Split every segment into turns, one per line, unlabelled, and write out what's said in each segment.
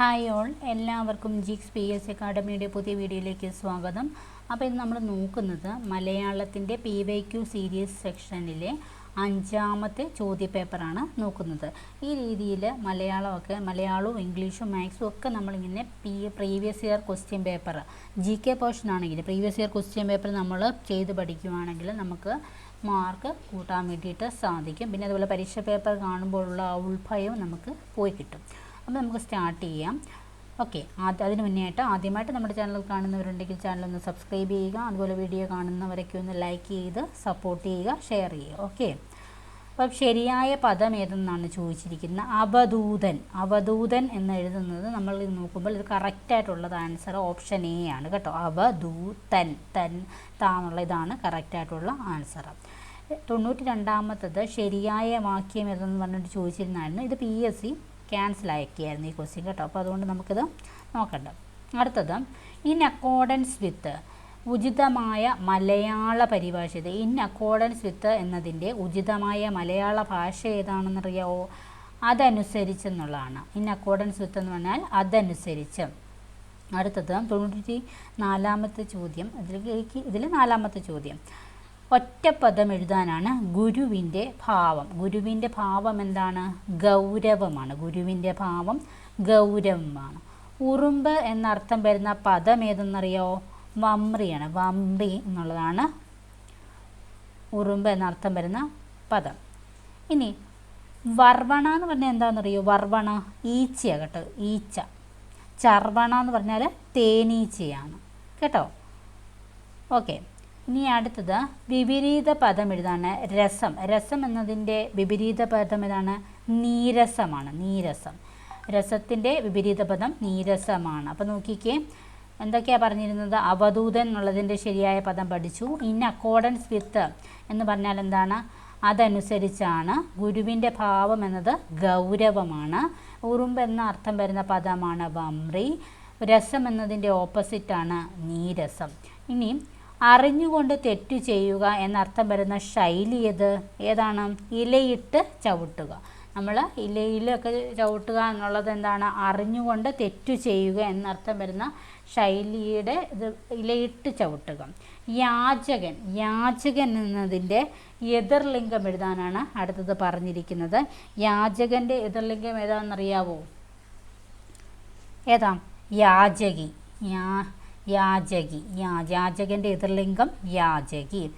Hi all. എല്ലാവർക്കും ജിക്സ് P S അക്കാഡമിയുടെ പുതിയ വീഡിയോയിലേക്ക് സ്വാഗതം. അപ്പോൾ ഇന്ന് നമ്മൾ നോക്കുന്നത് മലയാളത്തിന്റെ പി വൈ ക്യു സീരീസ് സെക്ഷനിലെ അഞ്ചാമത്തെ ചോദ്യപേപ്പറാണ് നോക്കുന്നത്. ഈ രീതിയിൽ മലയാളമൊക്കെ മലയാളവും ഇംഗ്ലീഷും മാത്സും ഒക്കെ നമ്മളിങ്ങനെ P previous year question paper G K portion ആണെങ്കിൽ പ്രീവിയസ് ഇയർ ക്വസ്റ്റ്യൻ പേപ്പർ നമ്മൾ ചെയ്ത് പഠിക്കുവാണെങ്കിൽ നമുക്ക് മാർക്ക് കൂട്ടാൻ വേണ്ടിയിട്ട് സാധിക്കും. പിന്നെ അതുപോലെ പരീക്ഷ പേപ്പർ കാണുമ്പോഴുള്ള ആ ഉൾഭയം നമുക്ക് പോയി കിട്ടും. അപ്പോൾ നമുക്ക് സ്റ്റാർട്ട് ചെയ്യാം. ഓക്കെ ആദ്യം അതിന് മുന്നേ ആയിട്ട് ആദ്യമായിട്ട് നമ്മുടെ ചാനൽ കാണുന്നവരുണ്ടെങ്കിൽ ചാനൽ ഒന്ന് സബ്സ്ക്രൈബ് ചെയ്യുക. അതുപോലെ വീഡിയോ കാണുന്നവരൊക്കെ ഒന്ന് ലൈക്ക് ചെയ്ത് സപ്പോർട്ട് ചെയ്യുക ഷെയർ ചെയ്യുക. ഓക്കെ അപ്പം ശരിയായ പദം ഏതെന്നാണ് ചോദിച്ചിരിക്കുന്നത്? അവധൂതൻ. അവധൂതൻ എന്ന് എഴുതുന്നത് നമ്മൾ ഇത് നോക്കുമ്പോൾ ഇത് കറക്റ്റായിട്ടുള്ളത് ആൻസർ ഓപ്ഷൻ എ ആണ് കേട്ടോ. അവധൂതൻ. തൻ താന്നുള്ള ഇതാണ് കറക്റ്റായിട്ടുള്ള ആൻസർ തൊണ്ണൂറ്റി രണ്ടാമത്തത് ശരിയായ വാക്യം ഏതെന്ന് പറഞ്ഞിട്ട് ചോദിച്ചിരുന്നായിരുന്നു ഇത് പി എസ് സി ക്യാൻസൽ ആക്കിയായിരുന്നു ഈ ക്വസ്റ്റ്യൻ കേട്ടോ. അപ്പോൾ അതുകൊണ്ട് നമുക്കിത് നോക്കണ്ട. അടുത്തത് ഇൻ അക്കോർഡൻസ് വിത്ത് ഉചിതമായ മലയാള പരിഭാഷ ഇത് ഇൻ അക്കോർഡൻസ് വിത്ത് എന്നതിന്റെ ഉചിതമായ മലയാള ഭാഷ ഏതാണെന്നറിയാവോ? അതനുസരിച്ചെന്നുള്ളതാണ് ഇൻ അക്കോർഡൻസ് വിത്ത് എന്ന് പറഞ്ഞാൽ അതനുസരിച്ച്. അടുത്തത് തൊണ്ണൂറ്റി നാലാമത്തെ ചോദ്യം. ഇതിലേക്ക് ഇതിൽ നാലാമത്തെ ചോദ്യം. ഒറ്റപ്പദം എഴുതാനാണ് ഗുരുവിന്റെ ഭാവം. ഗുരുവിന്റെ ഭാവം എന്താണ്? ഗൗരവമാണ്. ഗുരുവിന്റെ ഭാവം ഗൗരവമാണ്. ഉറുമ്പ് എന്നർത്ഥം വരുന്ന പദം ഏതെന്നറിയോ? വമ്രിയാണ്. വമ്പി എന്നുള്ളതാണ് ഉറുമ്പ് എന്നർത്ഥം വരുന്ന പദം. ഇനി വർവണ എന്ന് പറഞ്ഞാൽ എന്താണെന്നറിയോ? വർവണ ഈച്ചയാണ് കേട്ടോ ഈച്ച. ചർവണ എന്ന് പറഞ്ഞാൽ തേനീച്ചയാണ്. കേട്ടോ? ഓക്കെ. ഇനി അടുത്തത് വിപരീത പദം എഴുതാണ് രസം. രസം എന്നതിന്റെ വിപരീത പദം ഏതാണ് നീരസമാണ്. നീരസം. രസത്തിന്റെ വിപരീത പദം നീരസമാണ്. അപ്പോൾ നോക്കിക്കേ എന്തൊക്കെയാണ് പറഞ്ഞിരുന്നത്? അവധൂതൻ എന്നുള്ളതിന്റെ ശരിയായ പദം പഠിച്ചു. ഇൻ അക്കോർഡൻസ് വിത്ത് എന്ന് പറഞ്ഞാൽ എന്താണ്? അതനുസരിച്ചാണ്. ഗുരുവിന്റെ ഭാവം എന്നത് ഗൗരവമാണ്. ഉറുമ്പ് എന്ന അർത്ഥം വരുന്ന പദമാണ് വമ്രി. രസം എന്നതിന്റെ ഓപ്പോസിറ്റാണ് നീരസം. ഇനി അറിഞ്ഞുകൊണ്ട് തെറ്റു ചെയ്യുക എന്നർത്ഥം വരുന്ന ശൈലി ഏത്? ഏതാണ്? ഇലയിട്ട് ചവിട്ടുക. നമ്മൾ ഇലയിലൊക്കെ ചവിട്ടുക എന്നുള്ളത് എന്താണ്? അറിഞ്ഞുകൊണ്ട് തെറ്റു ചെയ്യുക എന്നർത്ഥം വരുന്ന ശൈലിയുടെ ഇത് ഇലയിട്ട് ചവിട്ടുക. യാചകൻ യാചകൻ എന്നതിന്റെ എതിർലിംഗം എഴുതാനാണ് അടുത്തത് പറഞ്ഞിരിക്കുന്നത്. യാചകന്റെ എതിർലിംഗം ഏതാണെന്നറിയാവോ? ഏതാ? യാചകി. യാ യാചകി. യാചകന്റെ എതിർലിംഗം യാചകി.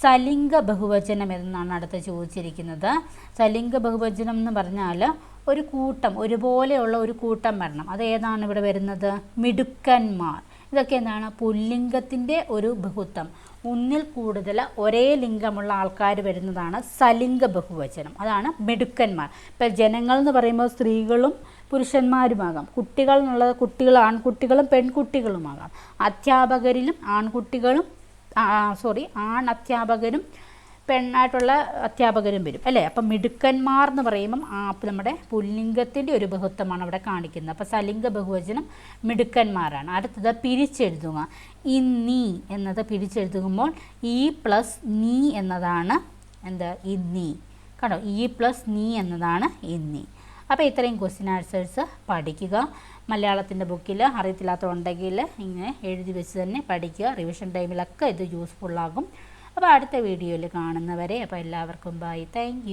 സലിംഗ ബഹുവചനം എന്നാണ് അടുത്ത് ചോദിച്ചിരിക്കുന്നത്. സലിംഗ ബഹുവചനം എന്ന് പറഞ്ഞാൽ ഒരു കൂട്ടം ഒരുപോലെയുള്ള ഒരു കൂട്ടം വരണം. അത് ഏതാണ് ഇവിടെ വരുന്നത്? മിടുക്കന്മാർ. ഇതൊക്കെ എന്താണ്? പുല്ലിംഗത്തിന്റെ ഒരു ബഹുത്വം. ഒന്നിൽ കൂടുതൽ ഒരേ ലിംഗമുള്ള ആൾക്കാർ വരുന്നതാണ് സലിംഗ ബഹുവചനം. അതാണ് മിടുക്കന്മാർ. ഇപ്പം ജനങ്ങൾ എന്ന് പറയുമ്പോൾ സ്ത്രീകളും പുരുഷന്മാരുമാകാം. കുട്ടികൾ എന്നുള്ളത് കുട്ടികൾ ആൺകുട്ടികളും പെൺകുട്ടികളുമാകാം. അധ്യാപകരിലും ആൺകുട്ടികളും സോറി ആൺ അധ്യാപകരും പെണ്ണായിട്ടുള്ള അധ്യാപകരും വരും അല്ലേ? അപ്പം മിടുക്കന്മാർ എന്ന് പറയുമ്പം നമ്മുടെ പുല്ലിംഗത്തിന്റെ ഒരു ബഹുത്വമാണ് അവിടെ കാണിക്കുന്നത്. അപ്പോൾ സലിംഗ ബഹുവചനം മിടുക്കന്മാരാണ്. അടുത്തത് പിരിച്ചെഴുതുക. ഈ നീ എന്നത് പിരിച്ചെഴുതുമ്പോൾ ഈ പ്ലസ് നീ എന്നതാണ് എന്താ? ഈ നീ. കണ്ടോ? ഈ പ്ലസ് നീ എന്നതാണ് ഇന്നീ അപ്പോൾ ഇത്രയും ക്വസ്റ്റ്യൻ ആൻസേഴ്സ് പഠിക്കുക. മലയാളത്തിന്റെ ബുക്കിൽ അറിയത്തില്ലാത്തതുണ്ടെങ്കിൽ ഇങ്ങനെ എഴുതി വെച്ച് തന്നെ പഠിക്കുക. റിവിഷൻ ടൈമിലൊക്കെ ഇത് യൂസ്ഫുള്ളാകും അപ്പോൾ അടുത്ത വീഡിയോയിൽ കാണുന്നവരെ അപ്പോൾ എല്ലാവർക്കും ബൈ താങ്ക്